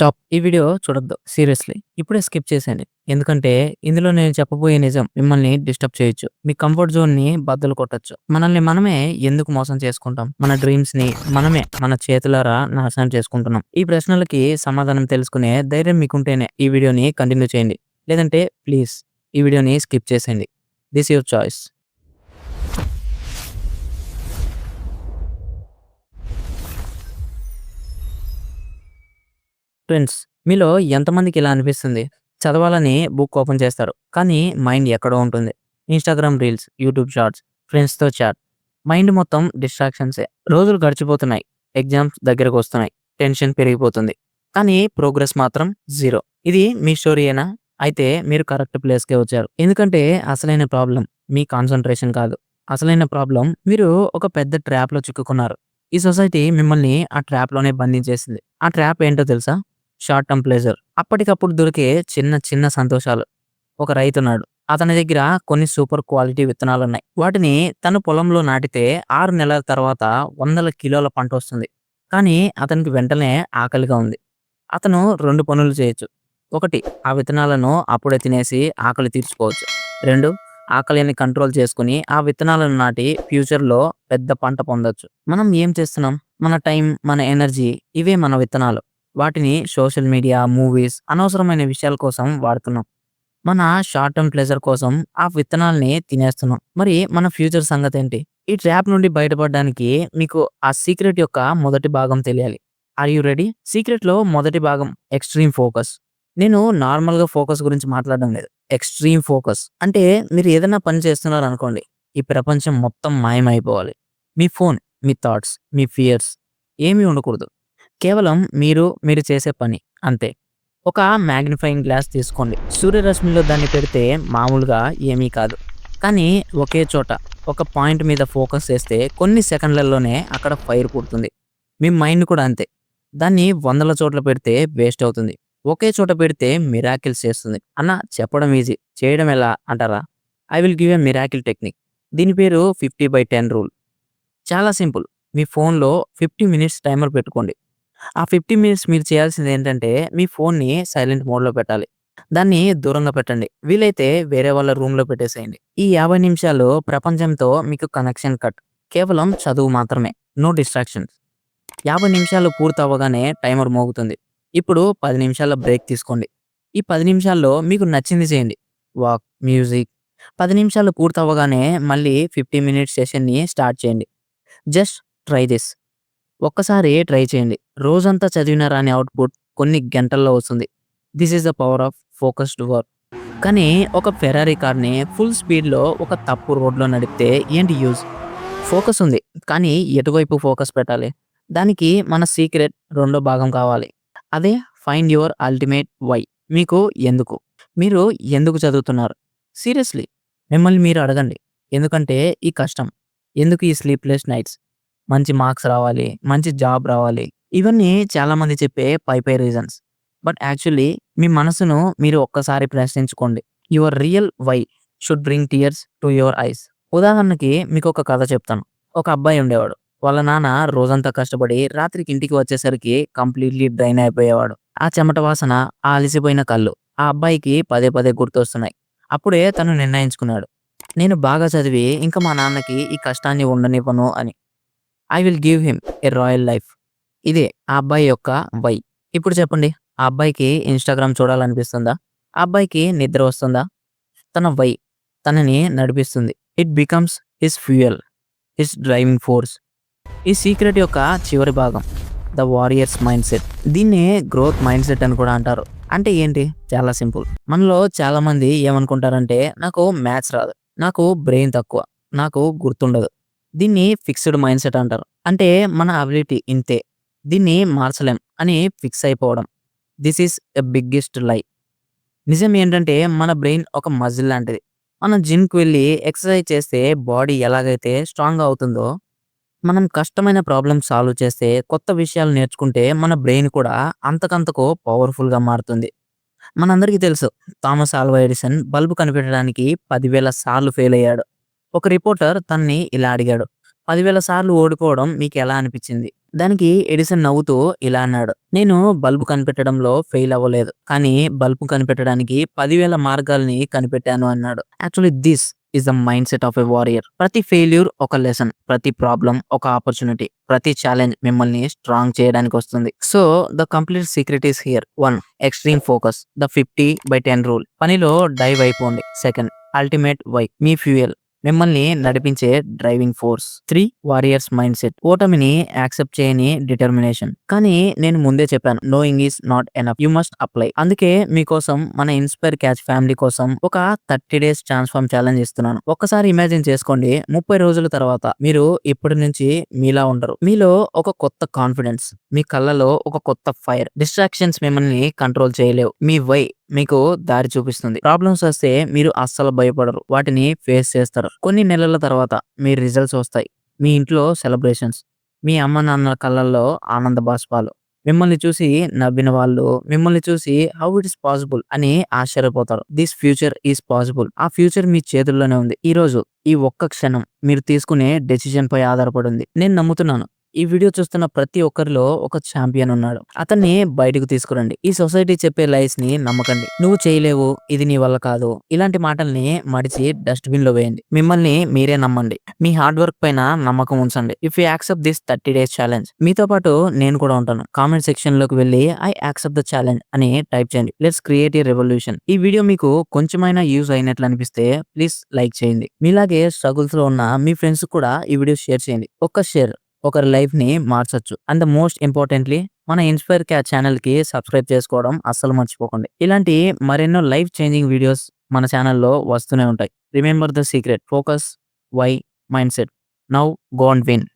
Stop. ఈ video చూడొద్దు. Seriously. ఇప్పుడే స్కిప్ చేసేయండి. ఎందుకంటే ఇందులో నేను చెప్పబోయే నిజం మిమ్మల్ని డిస్టర్బ్ చేయొచ్చు. మీ కంఫర్ట్ జోన్ని బద్దలు కొట్టొచ్చు. మనల్ని మనమే ఎందుకు మోసం చేసుకుంటాం? మన డ్రీమ్స్‌ని మనమే మన చేతులారా నాశనం చేసుకుంటున్నాం. ఈ ప్రశ్నలకి సమాధానం తెలుసుకునే ధైర్యం మీకుంటేనే ఈ వీడియోని కంటిన్యూ చేయండి. లేదంటే ప్లీజ్ ఈ వీడియోని స్కిప్ చేసేయండి. This your choice. ఫ్రెండ్స్ మీలో ఎంతమందికి ఇలా అనిపిస్తుంది? చదవాలని బుక్ ఓపెన్ చేస్తారు. కానీ మైండ్ ఎక్కడో ఉంటుంది. ఇన్‌స్టాగ్రామ్ రీల్స్, యూట్యూబ్ షార్ట్స్, ఫ్రెండ్స్‌తో చాట్. మైండ్ మొత్తం డిస్ట్రాక్షన్సే. రోజులు గడిచిపోతున్నాయి. ఎగ్జామ్స్ దగ్గరకు వస్తున్నాయి టెన్షన్ పెరిగిపోతుంది. కానీ ప్రోగ్రెస్ మాత్రం జీరో. ఇది మీ స్టోరీయేనా? అయితే మీరు కరెక్ట్ ప్లేస్‌కే వచ్చారు. ఎందుకంటే అసలైన ప్రాబ్లం మీ కాన్సన్ట్రేషన్ కాదు. అసలైన ప్రాబ్లం మీరు ఒక పెద్ద ట్రాప్‌లో చిక్కుకున్నారు. ఈ సొసైటీ మిమ్మల్ని ఆ ట్రాప్‌లోనే బంధించేసింది. ఆ ట్రాప్ ఏంటో తెలుసా? Short term pleasure. అప్పటికప్పుడు దొరికే చిన్న చిన్న సంతోషాలు. ఒక రైతున్నాడు. అతని దగ్గర కొన్ని సూపర్ క్వాలిటీ విత్తనాలు ఉన్నాయి వాటిని తన పొలంలో నాటితే ఆరు నెలల తర్వాత వందల కిలోల పంట వస్తుంది కానీ అతనికి వెంటనే ఆకలిగా ఉంది. అతను రెండు పనులు చేయొచ్చు. ఒకటి ఆ విత్తనాలను అప్పుడే తినేసి ఆకలి తీర్చుకోవచ్చు. రెండు ఆకలిని కంట్రోల్ చేసుకొని ఆ విత్తనాలను నాటి ఫ్యూచర్‌లో పెద్ద పంట పొందొచ్చు. మనం ఏం చేస్తున్నాం? మన టైం, మన ఎనర్జీ ఇవే మన విత్తనాలు. వాటిని సోషల్ మీడియా, మూవీస్, అనవసరమైన విషయాల కోసం వాడుతున్నాం. మన షార్ట్ టర్మ్ ప్లెజర్ కోసం ఆ విత్తనాల్ని తినేస్తున్నాం. మరి మన ఫ్యూచర్ సంగతేంటి? ఈ ట్రాప్ నుండి బయటపడడానికి మీకు ఆ సీక్రెట్ యొక్క మొదటి భాగం తెలియాలి. Are you ready? సీక్రెట్‌లో మొదటి భాగం ఎక్స్‌ట్రీమ్ ఫోకస్. నేను నార్మల్‌గా ఫోకస్ గురించి మాట్లాడడం లేదు. Extreme focus. అంటే మీరు ఏదైనా పని చేస్తున్నారు అనుకోండి ఈ ప్రపంచం మొత్తం మాయమైపోవాలి. మీ ఫోన్, మీ థాట్స్, మీ ఫియర్స్ ఏమీ ఉండకూడదు. కేవలం మీరు, మీరు చేసే పని అంతే. ఒక మ్యాగ్నిఫైయింగ్ గ్లాస్ తీసుకోండి. సూర్యరశ్మిలో దాన్ని పెడితే మామూలుగా ఏమీ కాదు. కానీ ఒకే చోట ఒక పాయింట్ మీద ఫోకస్ చేస్తే కొన్ని సెకండ్లలోనే అక్కడ ఫైర్ పుడుతుంది. మీ మైండ్ కూడా అంతే. దాన్ని వందల చోట్ల పెడితే వేస్ట్ అవుతుంది. ఒకే చోట పెడితే మిరాకిల్స్ చేస్తుంది. అన్న చెప్పడం ఈజీ. చేయడం ఎలా అంటారా? I will give a miracle technique. దీని పేరు 50/10 రూల్. చాలా సింపుల్. మీ ఫోన్‌లో 50 మినిట్స్ టైమర్ పెట్టుకోండి. ఆ 50 మినిట్స్ మీరు చేయాల్సింది ఏంటంటే మీ ఫోన్‌ని సైలెంట్ మోడ్‌లో పెట్టాలి. దాన్ని దూరంగా పెట్టండి. వీలైతే వేరే వాళ్ళ రూమ్‌లో పెట్టేసేయండి. ఈ 50 నిమిషాలు ప్రపంచంతో మీకు కనెక్షన్ కట్. కేవలం చదువు మాత్రమే. No distractions. 50 నిమిషాలు పూర్తవగానే టైమర్ మోగుతుంది. ఇప్పుడు పది నిమిషాల బ్రేక్ తీసుకోండి. ఈ పది నిమిషాల్లో మీకు నచ్చింది చేయండి. Walk, music. పది నిమిషాలు పూర్తవగానే మళ్ళీ 50 మినిట్స్ సెషన్‌ని స్టార్ట్ చేయండి. జస్ట్ ట్రై దిస్ ఒక్కసారి ట్రై చేయండి. రోజంతా చదివినా రాని అవుట్‌పుట్ కొన్ని గంటల్లో వస్తుంది. This is the power of focused work. కానీ ఒక ఫెరారీ కార్‌ని ఫుల్ స్పీడ్‌లో ఒక తప్పు రోడ్‌లో నడిపితే ఏంటి యూజ్? ఫోకస్ ఉంది. కానీ ఎటువైపు ఫోకస్ పెట్టాలి? దానికి మన సీక్రెట్ రెండో భాగం కావాలి. అదే ఫైండ్ యువర్ అల్టిమేట్ వై. మీకు ఎందుకు? మీరు ఎందుకు చదువుతున్నారు? సీరియస్‌లీ మిమ్మల్ని మీరు అడగండి. ఎందుకంటే ఈ కష్టం? ఎందుకు ఈ స్లీప్‌లెస్ నైట్స్? మంచి మార్క్స్ రావాలి. మంచి జాబ్ రావాలి. ఇవన్నీ చాలా మంది చెప్పే పై పై రీజన్స్. బట్ యాక్చువల్లీ మీ మనసును మీరు ఒక్కసారి ప్రశ్నించుకోండి. Your real why should bring tears to your eyes. ఉదాహరణకి మీకు ఒక కథ చెప్తాను. ఒక అబ్బాయి ఉండేవాడు. వాళ్ళ నాన్న రోజంతా కష్టపడి రాత్రికి ఇంటికి వచ్చేసరికి కంప్లీట్‌లీ డ్రైన్ అయిపోయేవాడు. ఆ చెమట వాసన, ఆ అలసిపోయిన కళ్ళు ఆ అబ్బాయికి పదే పదే గుర్తొస్తున్నాయి. అప్పుడే తను నిర్ణయించుకున్నాడు. నేను బాగా చదివి ఇంకా మా నాన్నకి ఈ కష్టాన్ని ఉండనివ్వను అని. I will give him a royal life. ఇదే ఆ అబ్బాయి యొక్క వై. ఇప్పుడు చెప్పండి ఆ అబ్బాయికి ఇన్‌స్టాగ్రామ్ చూడాలనిపిస్తుందా? ఆ అబ్బాయికి నిద్ర వస్తుందా? తన వై తనని నడిపిస్తుంది. It becomes his fuel. His driving force. ఈ సీక్రెట్ యొక్క చివరి భాగం ద వారియర్స్ మైండ్‌సెట్. దీన్నే గ్రోత్ మైండ్‌సెట్ అని కూడా అంటారు. అంటే ఏంటి? చాలా సింపుల్. మనలో చాలామంది ఏమనుకుంటారంటే నాకు మ్యాథ్స్ రాదు. నాకు బ్రెయిన్ తక్కువ. నాకు గుర్తుండదు. దీన్ని ఫిక్స్డ్ మైండ్ సెట్ అంటారు. అంటే మన అబిలిటీ ఇంతే. దీన్ని మార్చలేం అని ఫిక్స్ అయిపోవడం. దిస్ ఈస్ ఎ బిగ్గెస్ట్ లై. నిజం ఏంటంటే మన బ్రెయిన్ ఒక మజిల్ లాంటిది. మనం జిమ్‌కి వెళ్ళి ఎక్సర్సైజ్ చేస్తే బాడీ ఎలాగైతే స్ట్రాంగ్ అవుతుందో, మనం కష్టమైన ప్రాబ్లమ్స్ సాల్వ్ చేస్తే, కొత్త విషయాలు నేర్చుకుంటే మన బ్రెయిన్ కూడా అంతకంతకు పవర్‌ఫుల్‌గా మారుతుంది. మనందరికీ తెలుసు థామస్ ఆల్వా ఎడిసన్ బల్బ్ కనిపెట్టడానికి పదివేల సార్లు ఫెయిల్ అయ్యాడు. ఒక రిపోర్టర్ తన్ని ఇలా అడిగాడు. పదివేల సార్లు ఓడిపోవడం ఎలా అనిపించింది? దానికి ఎడిసన్ నవ్వుతూ ఇలా అన్నాడు నేను బల్బు కనిపెట్టడంలో ఫెయిల్ అవ్వలేదు కానీ బల్బు కనిపెట్టడానికి పదివేల మార్గాల్ని కనిపెట్టాను అన్నాడు. Actually this is the mindset of a warrior. ప్రతి ఫెయిల్యూర్ ఒక లెసన్ ప్రతి ప్రాబ్లం ఒక ఆపర్చునిటీ ప్రతి ఛాలెంజ్ మిమ్మల్ని స్ట్రాంగ్ చేయడానికి వస్తుంది. So the complete secret is here. One extreme focus. The fifty by ten rule. పనిలో డైవ్ అయిపోండి. Second ultimate why. Me fuel. మిమ్మల్ని నడిపించే driving force. Three warrior's mindset ఓటమిని యాక్సెప్ట్ చేయని డిటర్మినేషన్. కానీ నేను ముందే చెప్పాను knowing is not enough you must apply అందుకే మీకోసం మన ఇన్స్పైర్ క్యాచ్ ఫ్యామిలీ కోసం ఒక థర్టీ డేస్ ట్రాన్స్ఫార్మ్ ఛాలెంజ్ ఇస్తున్నాను ఒక్కసారి ఇమాజిన్ చేసుకోండి ముప్పై రోజుల తర్వాత మీరు ఇప్పటి నుంచి మీలా ఉండరు. మీలో ఒక కొత్త కాన్ఫిడెన్స్ మీ కళ్ళలో ఒక కొత్త ఫైర్. డిస్ట్రాక్షన్స్ మిమ్మల్ని కంట్రోల్ చేయలేవు. మీ వై మీకు దారి చూపిస్తుంది. ప్రాబ్లమ్స్ వస్తే మీరు అస్సలు భయపడరు. వాటిని ఫేస్ చేస్తారు. కొన్ని నెలల తర్వాత మీ రిజల్ట్స్ వస్తాయి. మీ ఇంట్లో సెలబ్రేషన్స్ మీ అమ్మ నాన్నల కళ్ళల్లో ఆనంద బాష్పాలు మిమ్మల్ని చూసి నవ్విన వాళ్ళు మిమ్మల్ని చూసి హౌ ఇట్ ఇస్ పాసిబుల్ అని ఆశ్చర్యపోతారు. This future is possible. ఆ ఫ్యూచర్ మీ చేతుల్లోనే ఉంది. ఈ రోజు ఈ ఒక్క క్షణం మీరు తీసుకునే డెసిషన్ పై ఆధారపడి ఉంది. నేను నమ్ముతున్నాను. ఈ వీడియో చూస్తున్న ప్రతి ఒక్కరిలో ఒక ఛాంపియన్ ఉన్నాడు. అతన్ని బయటకు తీసుకురండి. ఈ సొసైటీ చెప్పే లైఫ్ని నమ్మకండి. నువ్వు చేయలేవు ఇది నీ వల్ల కాదు. ఇలాంటి మాటల్ని మడిచి డస్ట్బిన్లో వేయండి. మిమ్మల్ని మీరే నమ్మండి. మీ హార్డ్ వర్క్ పైన నమ్మకం ఉంచండి. If you accept this thirty days challenge మీతో పాటు నేను కూడా ఉంటాను. కామెంట్ సెక్షన్లోకి వెళ్ళి ఐ యాక్సెప్ట్ ద ఛాలెంజ్ అని టైప్ చేయండి. లెట్స్ క్రియేట్ ఏ రెవల్యూషన్ ఈ వీడియో మీకు కొంచెమైనా యూజ్ అయినట్లు అనిపిస్తే ప్లీజ్ లైక్ చేయండి. మీలాగే స్ట్రగుల్స్లో ఉన్న మీ ఫ్రెండ్స్ కూడా ఈ వీడియో షేర్ చేయండి. ఒక్క షేర్ ఒకరి లైఫ్ని మార్చొచ్చు. అండ్ ద మోస్ట్ ఇంపార్టెంట్లీ మన ఇన్స్పైర్ క్యాచ్ ఛానల్కి సబ్స్క్రైబ్ చేసుకోవడం అస్సలు మర్చిపోకండి. ఇలాంటి మరెన్నో లైఫ్ చేంజింగ్ వీడియోస్ మన ఛానల్లో వస్తూనే ఉంటాయి. Remember the secret. Focus why mindset. Now go and win.